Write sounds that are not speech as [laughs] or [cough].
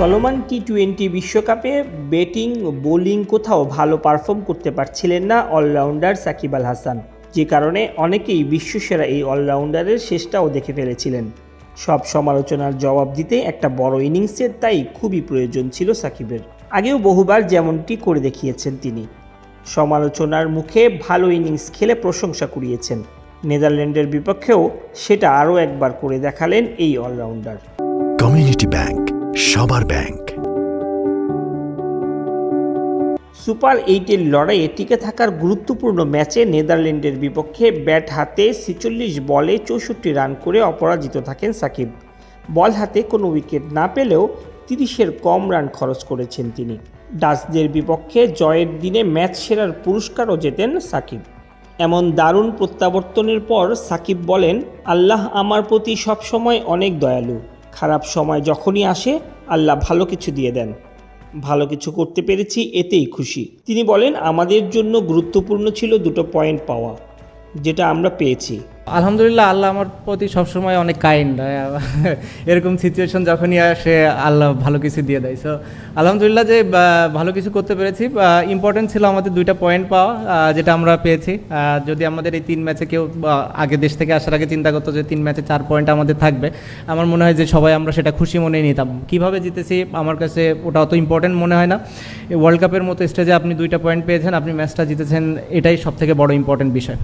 চলমান T twenty বিশ্বকাপে batting bowling কোথাও ভালো পারফর্ম করতে পারছিলেন না অলরাউন্ডার সাকিব আল হাসান। যে কারণে অনেকেই বিশ্বসেরা এই অলরাউন্ডারের শেষটাও দেখে ফেলেছিলেন। সব সমালোচনার জবাব দিতে একটা বড় ইনিংসের তাই খুবই প্রয়োজন ছিল সাকিবের। আগেও বহুবার যেমনটি করে দেখিয়েছেন তিনি। সমালোচনার মুখে ভালো ইনিংস খেলে প্রশংসা কুড়িয়েছেন। নেদারল্যান্ডের বিপক্ষেও সেটা আরও একবার করে দেখালেন এই অলরাউন্ডার কমিউনিটি ব্যাংক, সবার ব্যাংক। সুপার এইটের লড়াইয়ে টিকে থাকার গুরুত্বপূর্ণ ম্যাচে নেদারল্যান্ডের বিপক্ষে ব্যাট হাতে ছেচল্লিশ বলে চৌষট্টি রান করে অপরাজিত থাকেন সাকিব। বল হাতে কোনো উইকেট না পেলেও তিরিশের কম রান খরচ করেছেন তিনি। ডাচদের বিপক্ষে জয়ের দিনে ম্যাচ সেরার পুরস্কারও জেতেন সাকিব। এমন দারুণ প্রত্যাবর্তনের পর সাকিব বলেন, আল্লাহ আমার প্রতি সবসময় অনেক দয়ালু। খারাপ সময় যখনই আসে, আল্লাহ ভালো কিছু দিয়ে দেন। ভালো কিছু করতে পেরেছি, এতেই খুশি। তিনি বলেন, আমাদের জন্য গুরুত্বপূর্ণ ছিল দুটো পয়েন্ট পাওয়া। যেটা আমরা পেয়েছি। আলহামদুলিল্লাহ, আল্লাহ আমার প্রতি সবসময় অনেক কাইন্ড [laughs] এরকম সিচুয়েশন যখনই আসে, আল্লাহ ভালো কিছু দিয়ে দেয়। সো আলহামদুলিল্লাহ যে ভালো কিছু করতে পেরেছি। ইম্পর্টেন্ট ছিল আমাদের দুইটা পয়েন্ট পাওয়া যেটা আমরা পেয়েছি। যদি আমাদের এই তিন ম্যাচে কেউ আগে দেশ থেকে আসার আগে চিন্তা করতো যে, তিন ম্যাচে চার পয়েন্ট আমাদের থাকবে। আমার মনে হয় যে, সবাই আমরা সেটা খুশি মনে নিতাম। কীভাবে জিতেছি, আমার কাছে ওটা অত ইম্পর্টেন্ট মনে হয় না। ওয়ার্ল্ড কাপের মতো স্টেজে আপনি দুইটা পয়েন্ট পেয়েছেন, আপনি ম্যাচটা জিতেছেন, এটাই সব থেকে বড় ইম্পর্টেন্ট বিষয়।